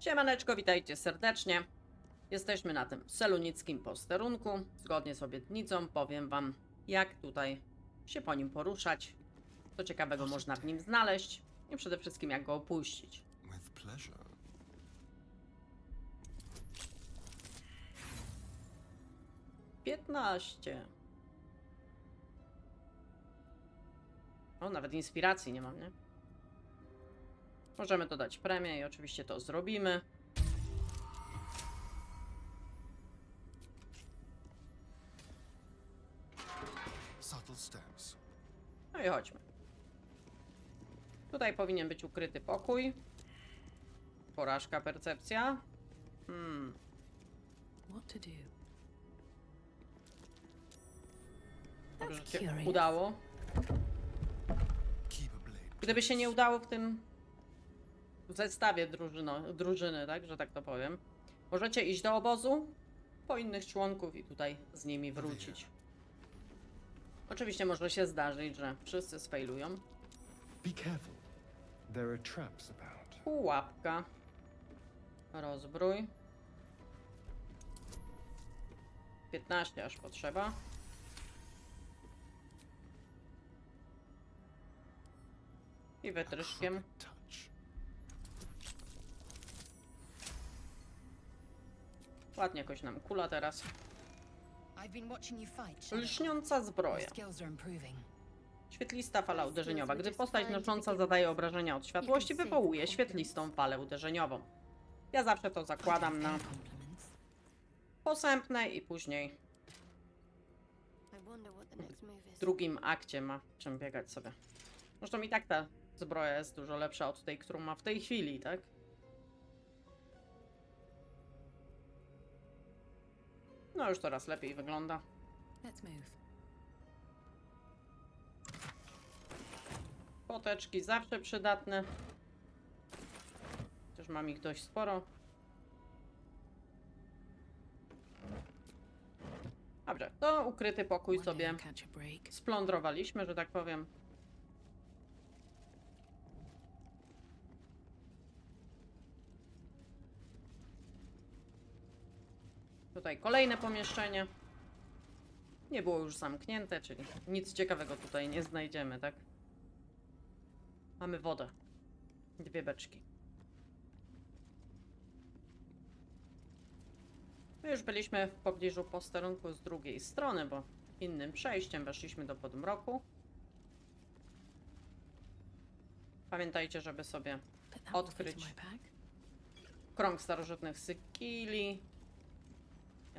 Siemaneczko, witajcie serdecznie. Jesteśmy na tym selunickim posterunku. Zgodnie z obietnicą powiem wam, jak tutaj się po nim poruszać, co ciekawego można w nim znaleźć i przede wszystkim jak go opuścić. With pleasure. Piętnaście. O, nawet inspiracji nie mam, nie? Możemy dodać premię i oczywiście to zrobimy. No i chodźmy. Tutaj powinien być ukryty pokój. Porażka, percepcja. Hmm, What to do? udało. Gdyby się nie udało w tym zestawie drużyno, drużyny, tak, że tak to powiem, możecie iść do obozu po innych członków i tutaj z nimi wrócić. Oczywiście może się zdarzyć, że wszyscy sfailują. Be careful. There are traps about. Pułapka. Rozbrój. 15 aż potrzeba. I wytryszkiem. Ładnie jakoś nam kula teraz. Lśniąca zbroja. Świetlista fala uderzeniowa. Gdy postać nosząca zadaje obrażenia od światłości, wywołuje świetlistą falę uderzeniową. Ja zawsze to zakładam na posępne i później w drugim akcie ma czym biegać sobie. Zresztą i tak ta zbroja jest dużo lepsza od tej, którą ma w tej chwili, tak? No już coraz lepiej wygląda. Poteczki zawsze przydatne. Chociaż mam ich dość sporo. Dobrze, to ukryty pokój sobie splądrowaliśmy, że tak powiem. Tutaj kolejne pomieszczenie. Nie było już zamknięte, czyli nic ciekawego tutaj nie znajdziemy, tak? Mamy wodę. Dwie beczki. My już byliśmy w pobliżu posterunku z drugiej strony, bo innym przejściem weszliśmy do podmroku. Pamiętajcie, żeby sobie odkryć krąg starożytnych Sykili.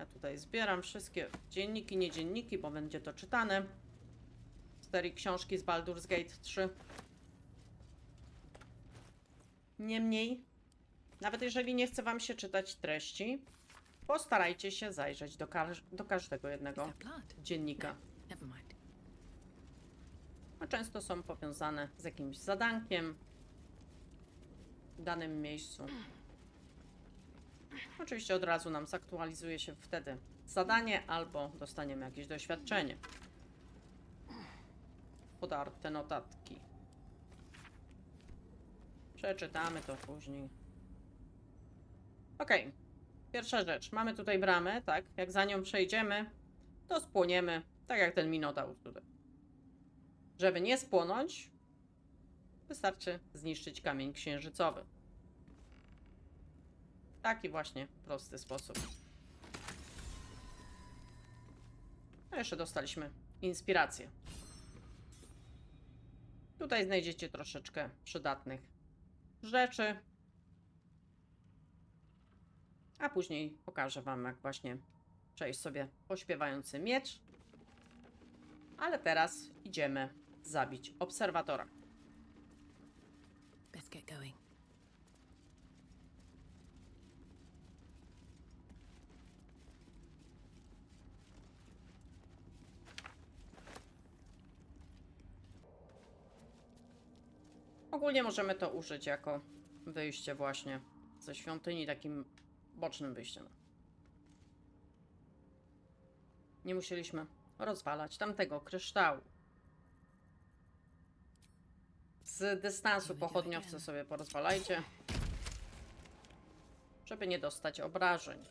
Ja tutaj zbieram wszystkie dzienniki, nie dzienniki, bo będzie to czytane. Cztery książki z Baldur's Gate 3. Niemniej, nawet jeżeli nie chce wam się czytać treści, postarajcie się zajrzeć do, każ do każdego jednego dziennika. Mind. A często są powiązane z jakimś zadankiem w danym miejscu. Oczywiście od razu nam zaktualizuje się wtedy zadanie albo dostaniemy jakieś doświadczenie. Podarte notatki. Przeczytamy to później. Okej. Pierwsza rzecz. Mamy tutaj bramę, tak? Jak za nią przejdziemy, to spłoniemy, tak jak ten minotaur tutaj. Żeby nie spłonąć, wystarczy zniszczyć kamień księżycowy. Taki właśnie prosty sposób. A jeszcze dostaliśmy inspirację. Tutaj znajdziecie troszeczkę przydatnych rzeczy. A później pokażę Wam, jak właśnie przejść sobie pośpiewający miecz. Ale teraz idziemy zabić obserwatora. Best get going. Ogólnie możemy to użyć jako wyjście właśnie ze świątyni, takim bocznym wyjściem. Nie musieliśmy rozwalać tamtego kryształu. Z dystansu pochodniowce sobie porozwalajcie. żeby nie dostać obrażeń.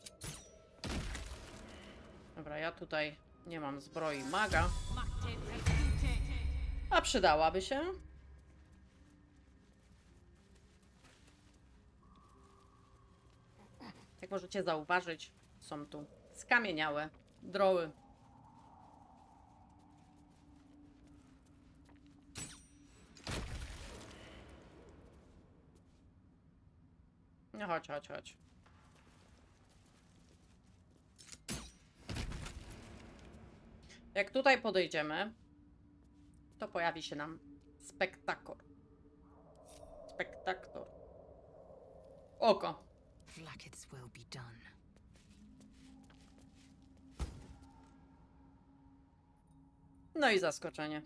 Dobra, ja tutaj nie mam zbroi maga. A przydałaby się. Możecie zauważyć, są tu skamieniałe droły. No chodź, chodź, chodź. Jak tutaj podejdziemy, to pojawi się nam spektakor. Spektaktor. Oko. Blackets will be done. No i zaskoczenie.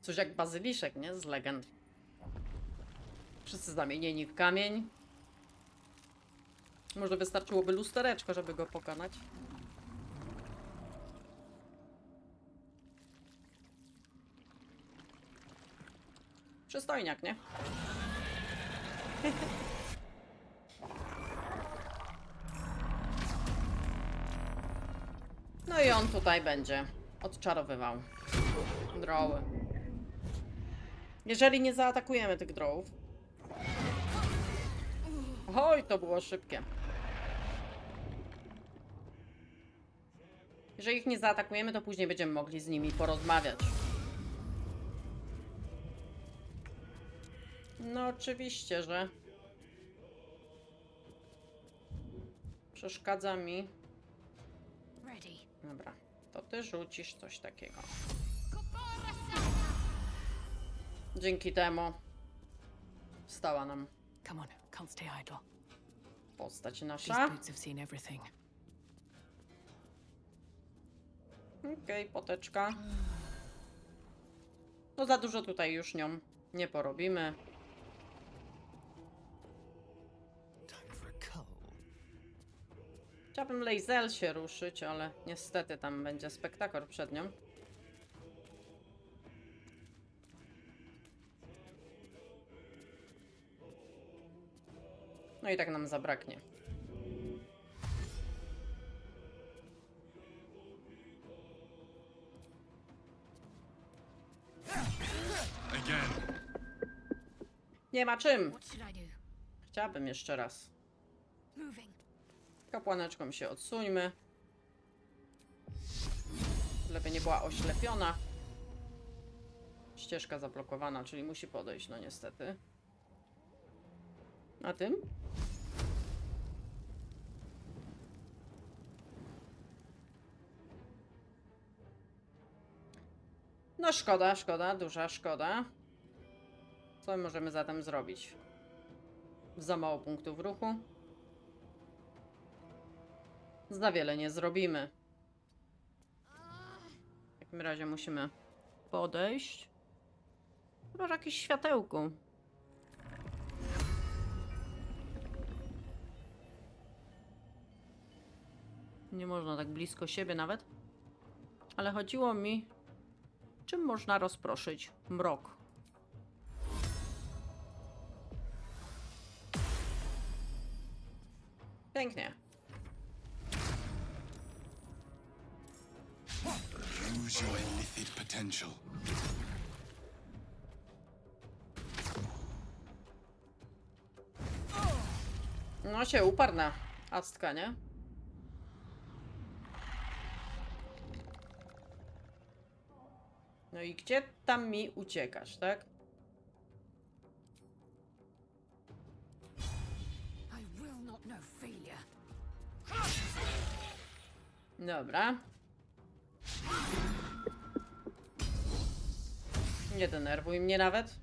Coś jak bazyliszek, nie? Z legend. Wszyscy zamienieni w kamień. Może wystarczyłoby lustereczko, żeby go pokonać. Przystojniak, nie? No i on tutaj będzie odczarowywał droły. Jeżeli nie zaatakujemy tych drołów. Oj, to było szybkie. Jeżeli ich nie zaatakujemy, to później będziemy mogli z nimi porozmawiać. No oczywiście, że przeszkadza mi. Dobra, to ty rzucisz coś takiego. Dzięki temu stała nam Come on, can't stay idle. postać These nasza. boots have seen everything. Okej, poteczka. No za dużo tutaj już nią nie porobimy. Chciałabym Lazel się ruszyć, ale niestety tam będzie spektakor przed nią. No i tak nam zabraknie. Nie ma czym. Chciałabym jeszcze raz. Kapłaneczką się odsuńmy. Lepiej nie była oślepiona. Ścieżka zablokowana, czyli musi podejść, no niestety. Na tym? No szkoda, szkoda, duża szkoda. Co możemy zatem zrobić? Za mało punktów ruchu. Za wiele nie zrobimy. W takim razie musimy podejść. Chyba, jakieś światełku. Nie można tak blisko siebie nawet. Ale chodziło mi, czym można rozproszyć mrok. Pięknie. Use your illithid potential. No się uparł na Astka, nie? No i gdzie tam mi uciekasz, tak? Dobra. Nie denerwuj mnie nawet.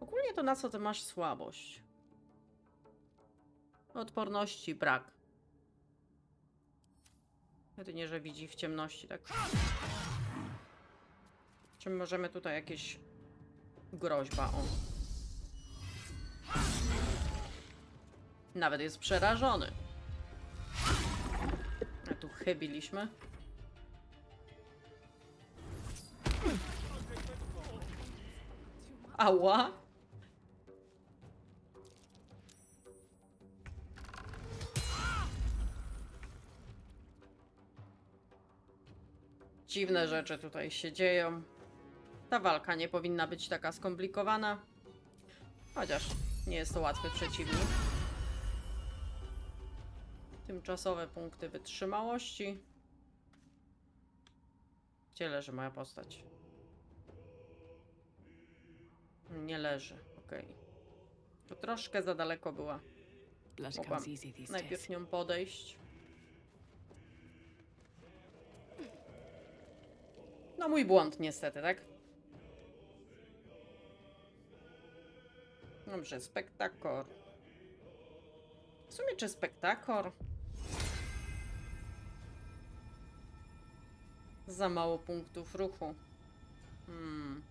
Ogólnie to na co ty masz słabość? Odporności brak. Jedynie, że widzi w ciemności, tak? Czy możemy tutaj jakieś groźba. Nawet jest przerażony. A tu chybiliśmy. Ała! Dziwne rzeczy tutaj się dzieją. Ta walka nie powinna być taka skomplikowana. Chociaż nie jest to łatwy przeciwnik. Tymczasowe punkty wytrzymałości. Gdzie leży moja postać? Nie leży, okej. To troszkę za daleko była. Mogłam najpierw nią podejść. No mój błąd niestety, tak? Dobrze, spektakor. W sumie czy spektakor? Za mało punktów ruchu. Hmm.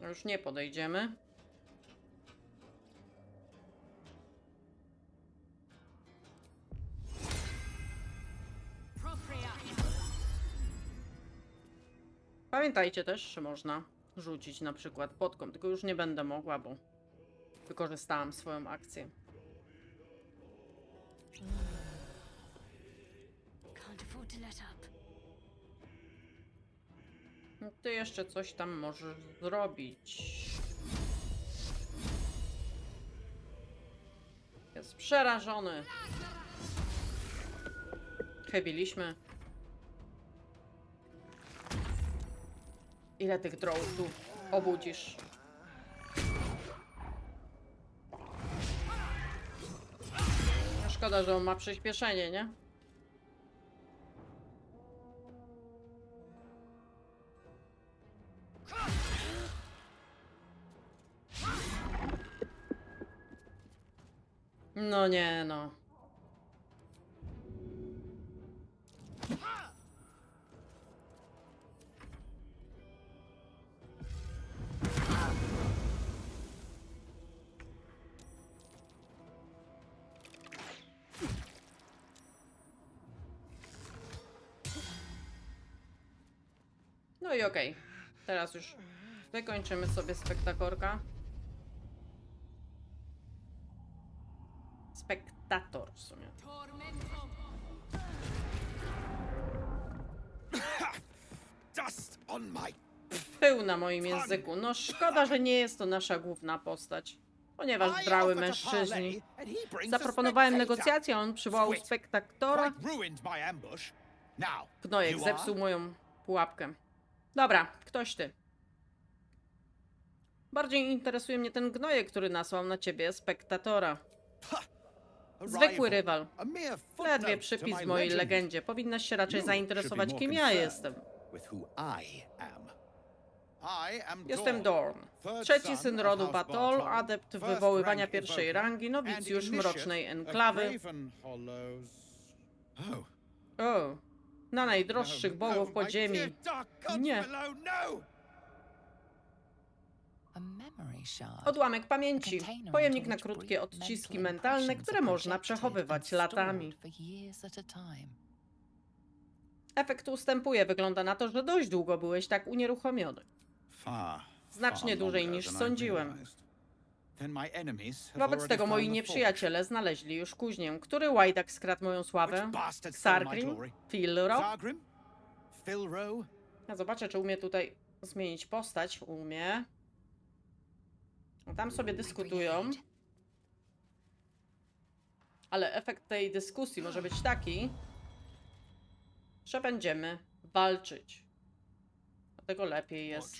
Już nie podejdziemy. Pamiętajcie też, że można rzucić na przykład podką, tylko już nie będę mogła, bo wykorzystałam swoją akcję. No Ty jeszcze coś tam możesz zrobić. Jest przerażony. Chybiliśmy. Ile tych drołów tu obudzisz? No Szkoda, że on ma przyspieszenie, nie? No nie, no. No i okej. Teraz już wykończymy sobie spektakorka. Spektator w sumie. Dust on my. Pył na moim języku. No szkoda, że nie jest to nasza główna postać. Ponieważ brały mężczyźni. Zaproponowałem negocjacje, a on przywołał Gnojek you zepsuł moją pułapkę. Dobra, ktoś ty. Bardziej interesuje mnie ten gnojek, który nasłał na ciebie spektatora. Zwykły rywal. Ledwie przypis mojej legend. legendzie. Powinnaś się raczej zainteresować, kim ja jestem. Jestem Dorn, Trzeci syn rodu Batol, adept wywoływania pierwszej rangi, nowicjusz Mrocznej Enklawy. Oh. O, na najdroższych bogów podziemi. Nie. Odłamek pamięci. Pojemnik na krótkie odciski mental mentalne, które można przechowywać latami. Efekt ustępuje. Wygląda na to, że dość długo byłeś tak unieruchomiony. Znacznie dłużej niż sądziłem. Wobec tego moi nieprzyjaciele znaleźli już kuźnię. Który łajdak skradł moją sławę? Sargrim? Filro? Ja zobaczę, czy umie tutaj zmienić postać. Umie. Tam sobie dyskutują. Ale efekt tej dyskusji może być taki, że będziemy walczyć. Dlatego lepiej jest.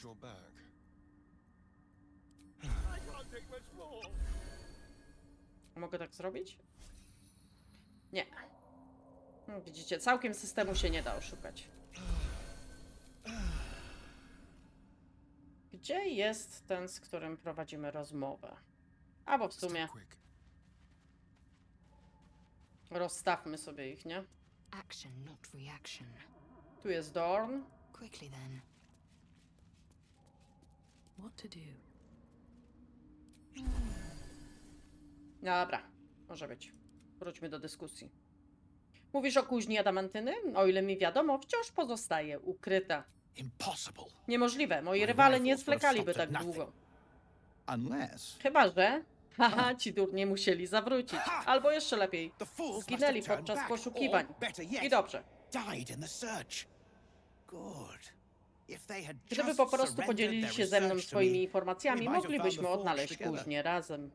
Mogę tak zrobić? Nie. No, Widzicie, całkiem systemu się nie da oszukać. Gdzie jest ten, z którym prowadzimy rozmowę? Albo w sumie rozstawmy sobie ich, nie? Action, not reaction. Tu jest Dorn. Quickly then. What to do? Dobra, może być. Wróćmy do dyskusji. Mówisz o kuźni adamantyny? O ile mi wiadomo, wciąż pozostaje ukryta. Impossible. Niemożliwe, moi rywale nie zwlekaliby tak długo. Unless Chyba, że... Haha, ci durnie musieli zawrócić. Albo jeszcze lepiej, zginęli podczas poszukiwań. I dobrze. Gdyby po prostu podzielili się ze mną swoimi informacjami, moglibyśmy odnaleźć kuźnię razem.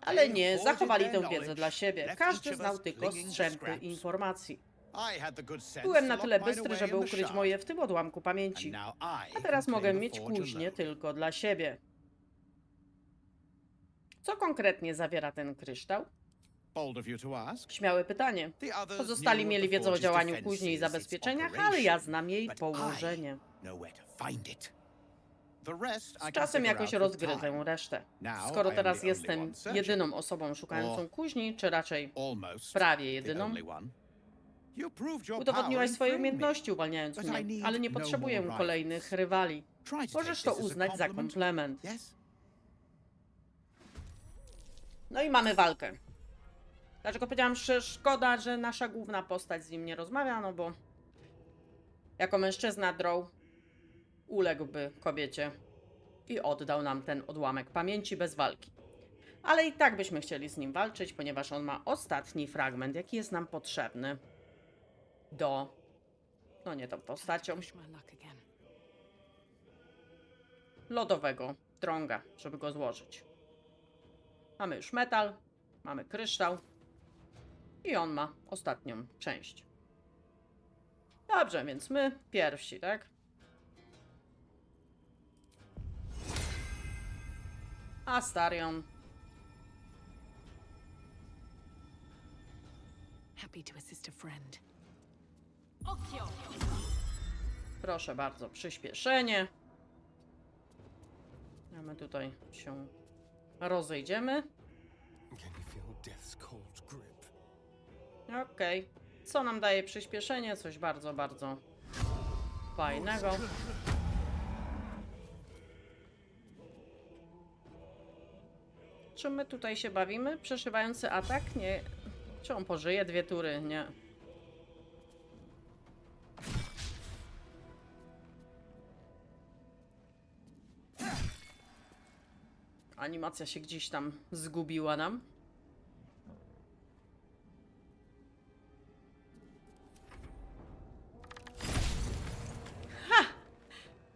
Ale nie, zachowali tę wiedzę dla siebie. Każdy znał tylko strzępy informacji. Byłem na tyle bystry, żeby ukryć moje w tym odłamku pamięci. A teraz mogę mieć kuźnię tylko dla siebie. Co konkretnie zawiera ten kryształ? Śmiałe pytanie. Pozostali mieli wiedzę o działaniu kuźni i zabezpieczeniach, ale ja znam jej położenie. Z czasem jakoś rozgryzę resztę. Skoro teraz jestem jedyną osobą szukającą Or kuźni, czy raczej prawie jedyną, udowodniłaś swoje umiejętności uwalniając mnie, ale nie no potrzebuję kolejnych rywali. Możesz to uznać za komplement. No i mamy walkę. Dlaczego powiedziałam, że szkoda, że nasza główna postać z nim nie rozmawia, no bo jako mężczyzna Drow uległby kobiecie i oddał nam ten odłamek pamięci bez walki. Ale i tak byśmy chcieli z nim walczyć, ponieważ on ma ostatni fragment, jaki jest nam potrzebny do... No nie tą postacią, lodowego drąga, żeby go złożyć. Mamy już metal, mamy kryształ i on ma ostatnią część. Dobrze, więc my pierwsi, tak? Astarion. Happy to assist a friend. Proszę bardzo, przyspieszenie. A my tutaj się rozejdziemy. Okej. Co nam daje przyspieszenie? Coś bardzo, bardzo fajnego. Czy my tutaj się bawimy? Przeszywający atak? Nie. Czy on pożyje dwie tury? Nie. Animacja się gdzieś tam zgubiła nam.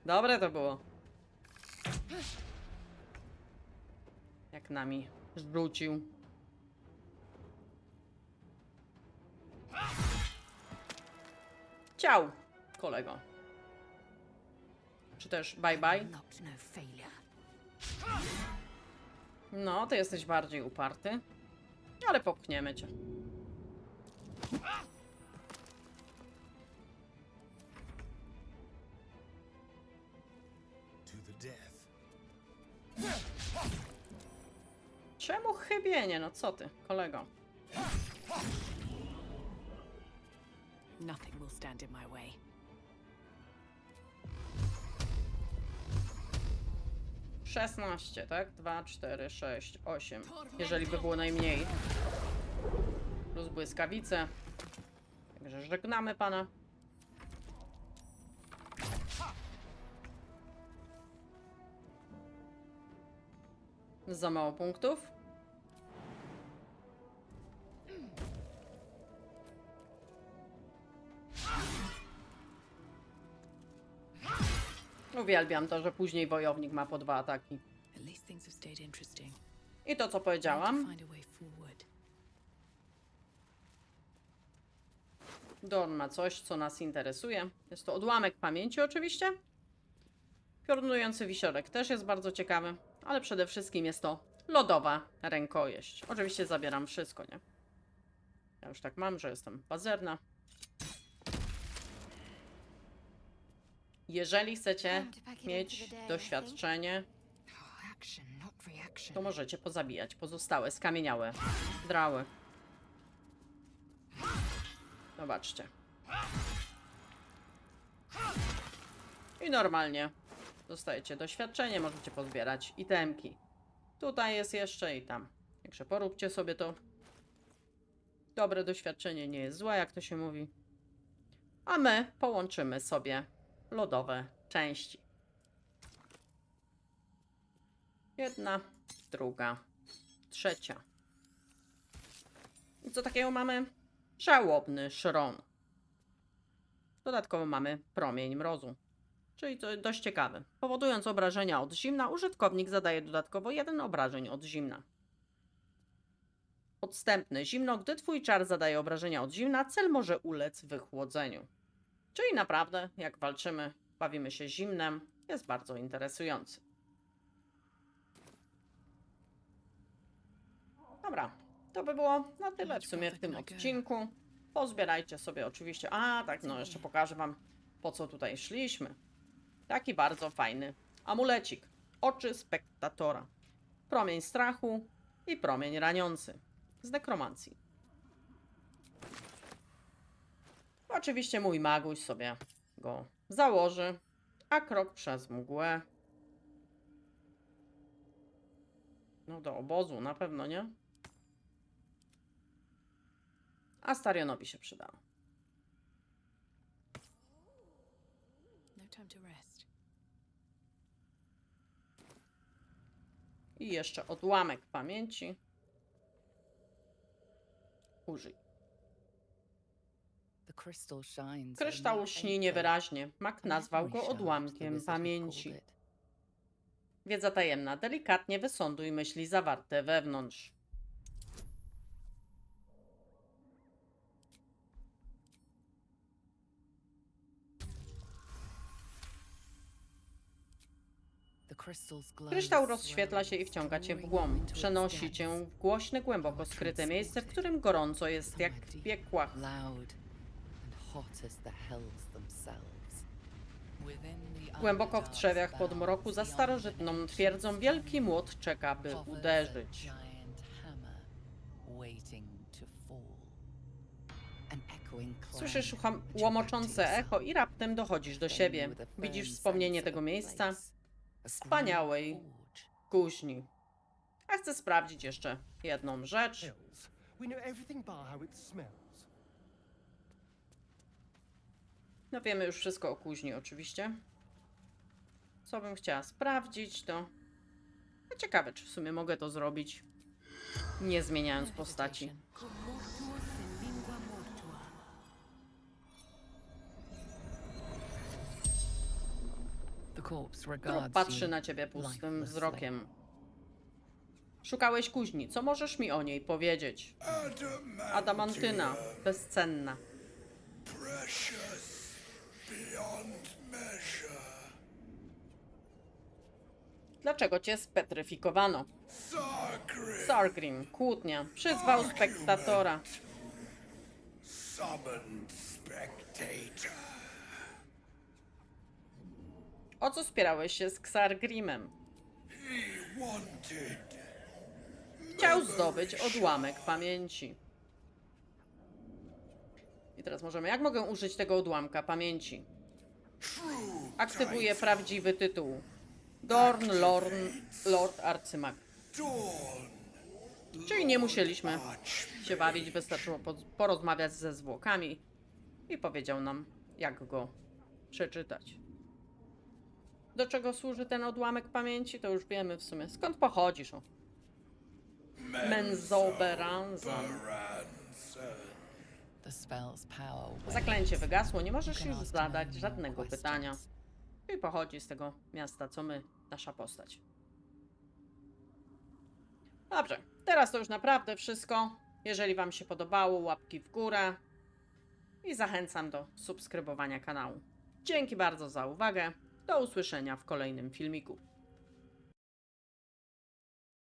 Dobre to było. Nami rzucił. Ciao, kolego. Czy też bye bye? No. No, ty jesteś bardziej uparty. Ale popchniemy cię. To the death. Czemu chybienie? No co ty, kolego? Nothing will stand in my way. Szesnaście, tak? Dwa, cztery, sześć, osiem. Jeżeli by było najmniej. Plus błyskawice. Także żegnamy pana. Za mało punktów. Uwielbiam to, że później wojownik ma po dwa ataki. I to, co powiedziałam. Dorn ma coś, co nas interesuje. Jest to odłamek pamięci, oczywiście. Piorunujący wisiorek też jest bardzo ciekawy, ale przede wszystkim jest to lodowa rękojeść. Oczywiście zabieram wszystko, nie? Ja już tak mam, że jestem pazerna. Jeżeli chcecie mieć doświadczenie, Oh, to możecie pozabijać pozostałe skamieniałe drały. Zobaczcie. I normalnie dostajecie doświadczenie, możecie pozbierać itemki. Tutaj jest jeszcze i tam. Także poróbcie sobie to. Dobre doświadczenie nie jest złe, jak to się mówi. A my połączymy sobie lodowe części. Jedna, druga, trzecia. I co takiego mamy? Żałobny szron. Dodatkowo mamy promień mrozu. Czyli to dość ciekawe. Powodując obrażenia od zimna, użytkownik zadaje dodatkowo jeden obrażeń od zimna. Podstępne zimno. Gdy twój czar zadaje obrażenia od zimna, cel może ulec wychłodzeniu. Czyli naprawdę, jak walczymy, bawimy się zimnem, jest bardzo interesujący. Dobra, to by było na tyle w sumie w tym odcinku. Pozbierajcie sobie oczywiście. A, tak, no jeszcze pokażę Wam, po co tutaj szliśmy. Taki bardzo fajny amulecik. Oczy spektatora. Promień strachu i promień raniący. Z nekromancji. Oczywiście mój maguś sobie go założy, a krok przez mgłę. No do obozu na pewno, nie? A Starionowi się przydało. No time to rest. I jeszcze odłamek pamięci. Użyj. Kryształ śni niewyraźnie. Mac The nazwał go odłamkiem pamięci. Wiedza tajemna. Delikatnie wysąduj myśli zawarte wewnątrz. Kryształ rozświetla się i wciąga cię w głąb. Przenosi cię w głośne, głęboko skryte miejsce, w którym gorąco jest jak w piekłach. Głęboko w trzewiach pod bounds, mroku za starożytną twierdzą wielki młot czeka, by uderzyć. Słyszysz łomoczące echo i raptem dochodzisz do siebie. Widzisz wspomnienie tego miejsca, wspaniałej kuźni. A chcę sprawdzić jeszcze jedną rzecz. No wiemy już wszystko o kuźni oczywiście. Co bym chciała sprawdzić to... No ciekawe, czy w sumie mogę to zrobić, nie zmieniając postaci. Trup patrzy na ciebie pustym wzrokiem. Szukałeś kuźni. Co możesz mi o niej powiedzieć? Adamantyna. Bezcenna. Dlaczego cię spetryfikowano? Sargrim Sargrim. Kłótnia. Przyzwał spektatora. summoned spectator. O co spierałeś się z Xargrimem? Chciał zdobyć odłamek pamięci. I teraz możemy. Jak mogę użyć tego odłamka pamięci? Aktywuję prawdziwy tytuł. Dorn Lorn Lord Arcymag. Czyli nie musieliśmy się bawić, wystarczyło po- porozmawiać ze zwłokami i powiedział nam, jak go przeczytać. Do czego służy ten odłamek pamięci, to już wiemy w sumie. Skąd pochodzisz? O. Wanes. Zaklęcie wygasło, nie możesz już zadać żadnego pytania. I pochodzi z tego miasta, co my, nasza postać. Dobrze, teraz to już naprawdę wszystko. Jeżeli Wam się podobało, łapki w górę. I zachęcam do subskrybowania kanału. Dzięki bardzo za uwagę. Do usłyszenia w kolejnym filmiku.